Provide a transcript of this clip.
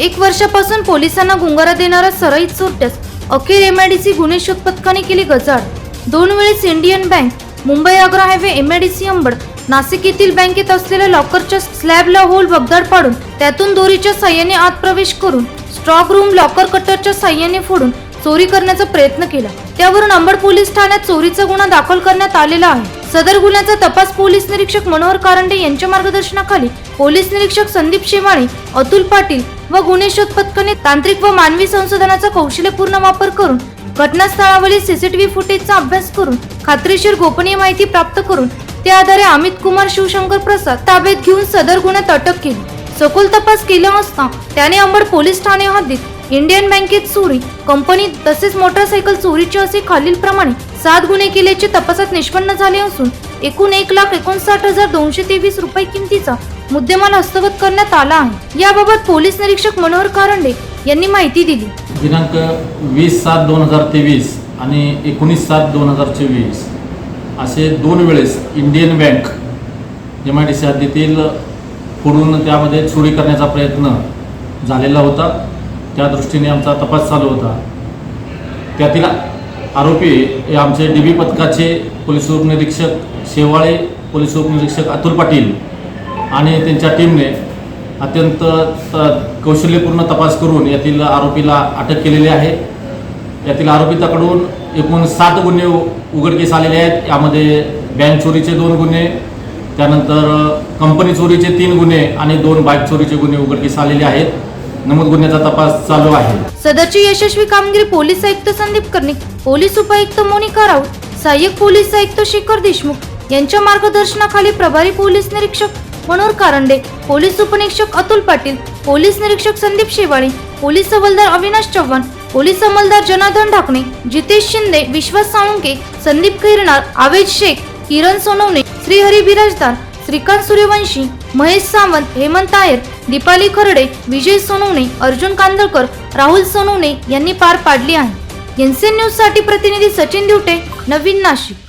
एक वर्षापासून पोलिसांना गुंगारा देणारा सराईत चोरट्यास अखेर एमआयडीसी गुन्हे शोध पथकाने केली गजाड दोन वेळेस Indian bank Mumbai Agra highway MIDC Ambad Nashik येथील बँकेत असलेल्या लॉकरच्या स्लॅबला होल भगदाड पाडून त्यातून दोरीच्या साह्याने आत प्रवेश करून स्टॉक रूम लॉकर कटरच्या साह्याने फोडून चोरी करण्याचा प्रयत्न केला. त्यावरून अंबड पोलीस ठाण्यात चोरीचा गुन्हा दाखल करण्यात आलेला आहे. सदर गुन्ह्याचा तपास पोलीस निरीक्षक मनोहर कारंडे यांच्या मार्गदर्शनाखाली पोलीस निरीक्षक संदीप शेवाळे अतुल पाटील व गुन्हे शोध पथकाने तांत्रिक व मानवी संशोधनाचा कौशल्यपूर्ण वापर करून घटनास्थळावरील सीसीटीव्ही फुटेजचा अभ्यास करून खात्रीशीर गोपनीय माहिती प्राप्त करून त्या आधारे अमित कुमार शिवशंकर प्रसाद ताब्यात घेऊन सदर गुन्ह्यात अटक केली. सखोल तपास केला असता त्याने अंबड पोलीस ठाणे हद्दीत इंडियन बँकेत चोरी कंपनी तसेच मोटरसायकल चोरीचे असे खालीलप्रमाणे सात गुन्हे केल्याचे तपासात निष्पन्न झाले असून एकूण एक लाख एकोणसाठ हजार दोनशे तेवीस रुपये किमतीचा मुद्देमाल हस्तगत करण्यात आला आहे. याबाबत पोलीस निरीक्षक मनोहर कारंडे यांनी माहिती दिली. दिनांक वीस सात दोन हजार तेवीस आणि एकोणीस सात दोन हजार चोवीस असे दोन वेळेस Indian bank M I D C हद्दीतील फोडून त्यामध्ये चोरी करण्याचा प्रयत्न झालेला होता. त्या दृष्टीने आमचा तपास चालू होता. त्यातील आरोपी हे आमचे डी बी पथकाचे पोलीस उपनिरीक्षक शेवाळे पोलीस उपनिरीक्षक अतुल पाटील आणि त्यांच्या टीमने अत्यंत कौशल्यपूर्ण तपास करून यातील आरोपीला अटक केलेली आहे. यातील आरोपिताकडून एकूण सात गुन्हे उघडकीस आलेले आहेत. यामध्ये बँक चोरीचे दोन गुन्हे त्यानंतर कंपनी चोरीचे तीन गुन्हे आणि दोन बाईक चोरीचे गुन्हे उघडकीस आलेले आहेत. नमूद गुन्ह्याचा तपास चालू आहे. सदरची यशस्वी कामगिरी पोलीस आयुक्त संदीप कर्णिक पोलीस उपायुक्त मोनिका राऊत सहाय्यक पोलीस आयुक्त शेखर देशमुख यांच्या मार्गदर्शनाखाली प्रभारी पोलीस निरीक्षक मनोहर कारंडे पोलीस उपनिरीक्षक अतुल पाटील पोलीस निरीक्षक संदीप शेवाळे पोलीस हवालदार अविनाश चव्हाण पोलीस अंमलदार जनार्दन ढाकणे जितेश शिंदे विश्वास साळुंके संदीप खैरनार आवेद शेख किरण सोनवणे श्रीहरी बिराजदार श्रीकांत सूर्यवंशी महेश सावंत हेमंत आयर दीपाली खरडे विजय सोनवणे अर्जुन कांदळकर राहुल सोनवणे यांनी पार पाडली आहे. एनसीएन न्यूजसाठी प्रतिनिधी सचिन दिवटे नवीन नाशिक.